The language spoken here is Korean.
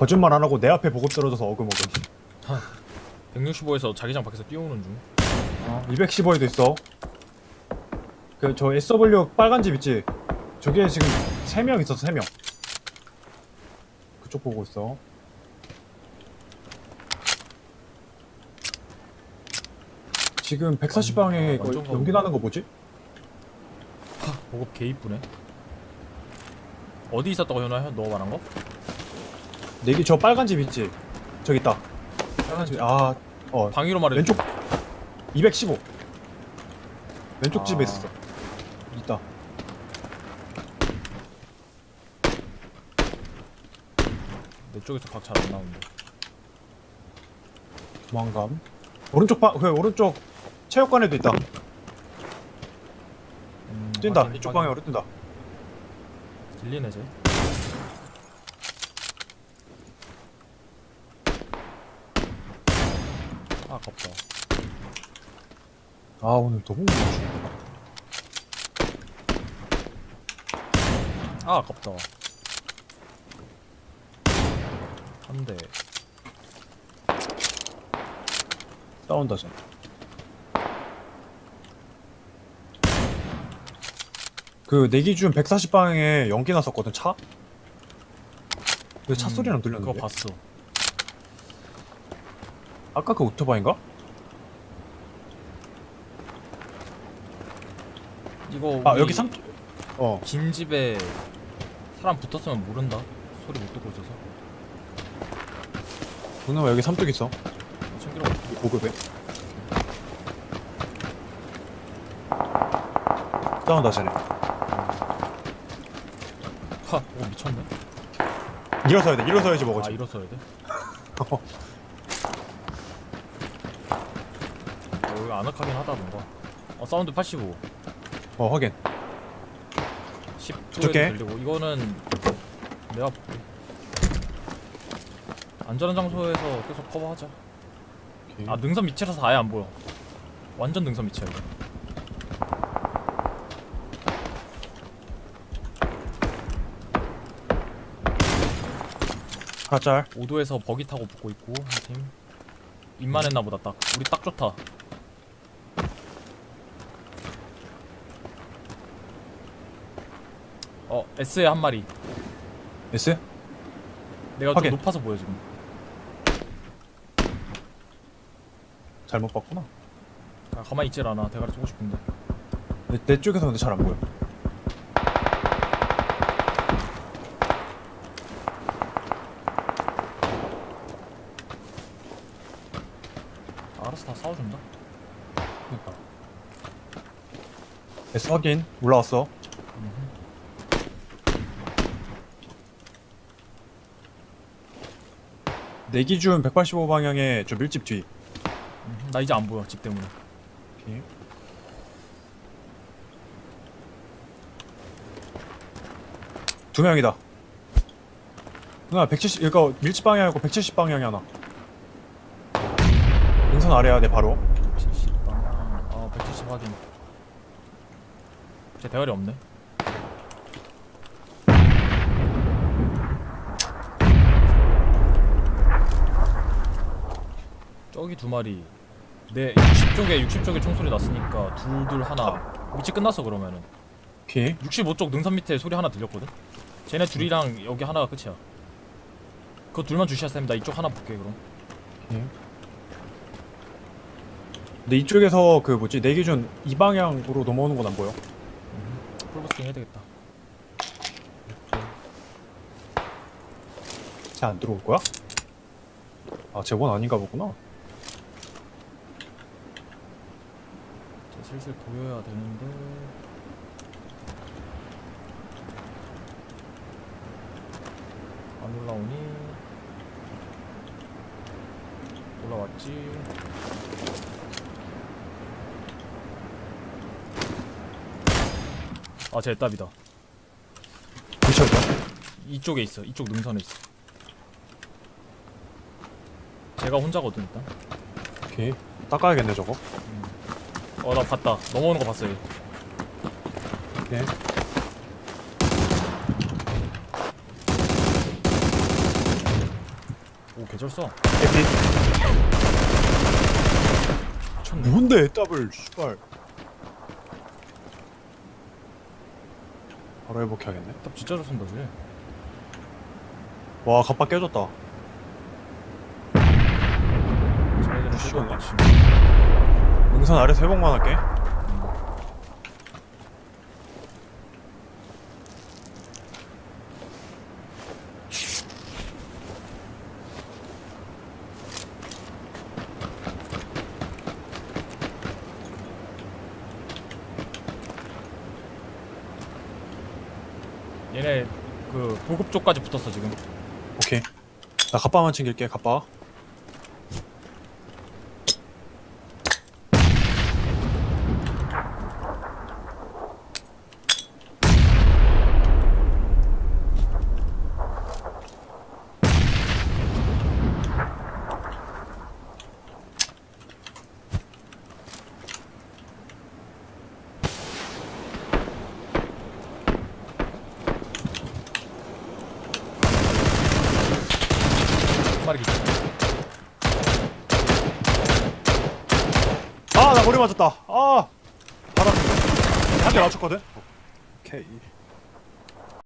거짓말 안 하고 내 앞에 보고 떨어져서 어금어금 165에서 자기장 밖에서 뛰어오는 중. 어, 215에도 있어 그 저 SW 빨간 집 있지 저기에 지금 3명 있었어 3명 그쪽 보고 있어 지금 140방에 완전 가운데. 연기 나는 거 뭐지? 하, 보급 개 이쁘네. 어디 있었다고 현아야? 너 말한 거? 내기 저 빨간 집 있지 저기 있다 빨간 집 아 어 방위로 말해. 왼쪽 215 왼쪽 아. 집에 있었어 있다 내 쪽에서 각 잘 안 나오는데. 도망감 오른쪽 방, 그 오른쪽 체육관에도 있다 음, 뛴다 확인, 이쪽 확인. 방향으로 뛴다 들리네 쟤. 아, 아깝다. 아 오늘 너무 무다 아 아깝다. 한 대. 싸운다 쟤그 내 기준 140방에 연기 났었거든 차? 근데 차 음, 소리는 들렸는데 그거 봤어. 아까 그 오토바이인가? 이거 아 우리 여기 3... 어긴 집에 사람 붙었으면 모른다. 소리 못 듣고 있어서. 누나 여기 삼뚝 있어 챙기러 보급에 싸운다 쟤네 하, 오 미쳤네. 일어서야 돼 일어서야지 아 먹어지 일어서야 돼. 어. 어, 여기 아늑하긴 하다 뭔가. 어 사운드 85. 어 확인 10초에 부족해. 들리고 이거는 내가 볼게. 안전한 장소에서 계속 커버하자. 아 능선 밑이라서 아예 안 보여. 완전 능선 밑이야 이거. 가짤 5도에서 버기 타고 붙고 있고 한 팀. 입만 했나 보다 딱. 우리 딱 좋다. 어 S에 한 마리. S? 내가 확인. 좀 높아서 보여 지금. 잘못 봤구나 아, 가만히 있질 않아. 대가리 쏘고 싶은데. 내, 내 쪽에서 근데 잘 안 보여 알아서 다 싸워준다. 그러니까 S 확인 올라왔어 내 기준 185 방향에 저 밀집 뒤 음, 나 이제 안 보여 집 때문에. 오케이. 두 명이다 누나 170 이거 밀집 방향이고 170 방향이 하나 인선 아래야 내 바로 170 방향. 어, 170 확인. 제 대가리 없네. 저기 두 마리. 내 60쪽에 60쪽에 총소리 났으니까 둘둘 하나. 위치 끝났어 그러면은. 오케이 65쪽 능선 밑에 소리 하나 들렸거든. 쟤네 둘이랑 여기 하나가 끝이야. 그거 둘만 주시야 쌤. 나 이쪽 하나 볼게 그럼. 오케이 근데 이쪽에서 그 뭐지 내 기준 이 방향으로 넘어오는 건 안 보여 풀버스팅 해야 되겠다. 쟤 안 들어올 거야? 아 쟤원 아닌가 보구나 슬슬 보여야 되는데. 안 올라오니? 올라왔지? 아 쟤답이다. 미쳤다. 이쪽에 있어. 이쪽 능선에 있어. 제가 혼자거든 일단. 오케이. 닦아야겠네 저거 어 나 봤다 넘어오는 거 봤어 얘 오케이 개잘 써. 에피. 미쳤네. 뭔데 더블 씨발. 바로 회복해야겠네. 딱 진짜 잘 쓴다 쟤. 와 갑바 깨졌다. 쟤네들은 시원해. 또 같이. 능선 아래서 회복만 할게. 얘네 그 보급 쪽까지 붙었어 지금. 오케이. 나 갑바만 챙길게 갑바. 마리 기절. 아 나 머리 맞았다. 아. 바람. 한대 맞췄거든. 오케이.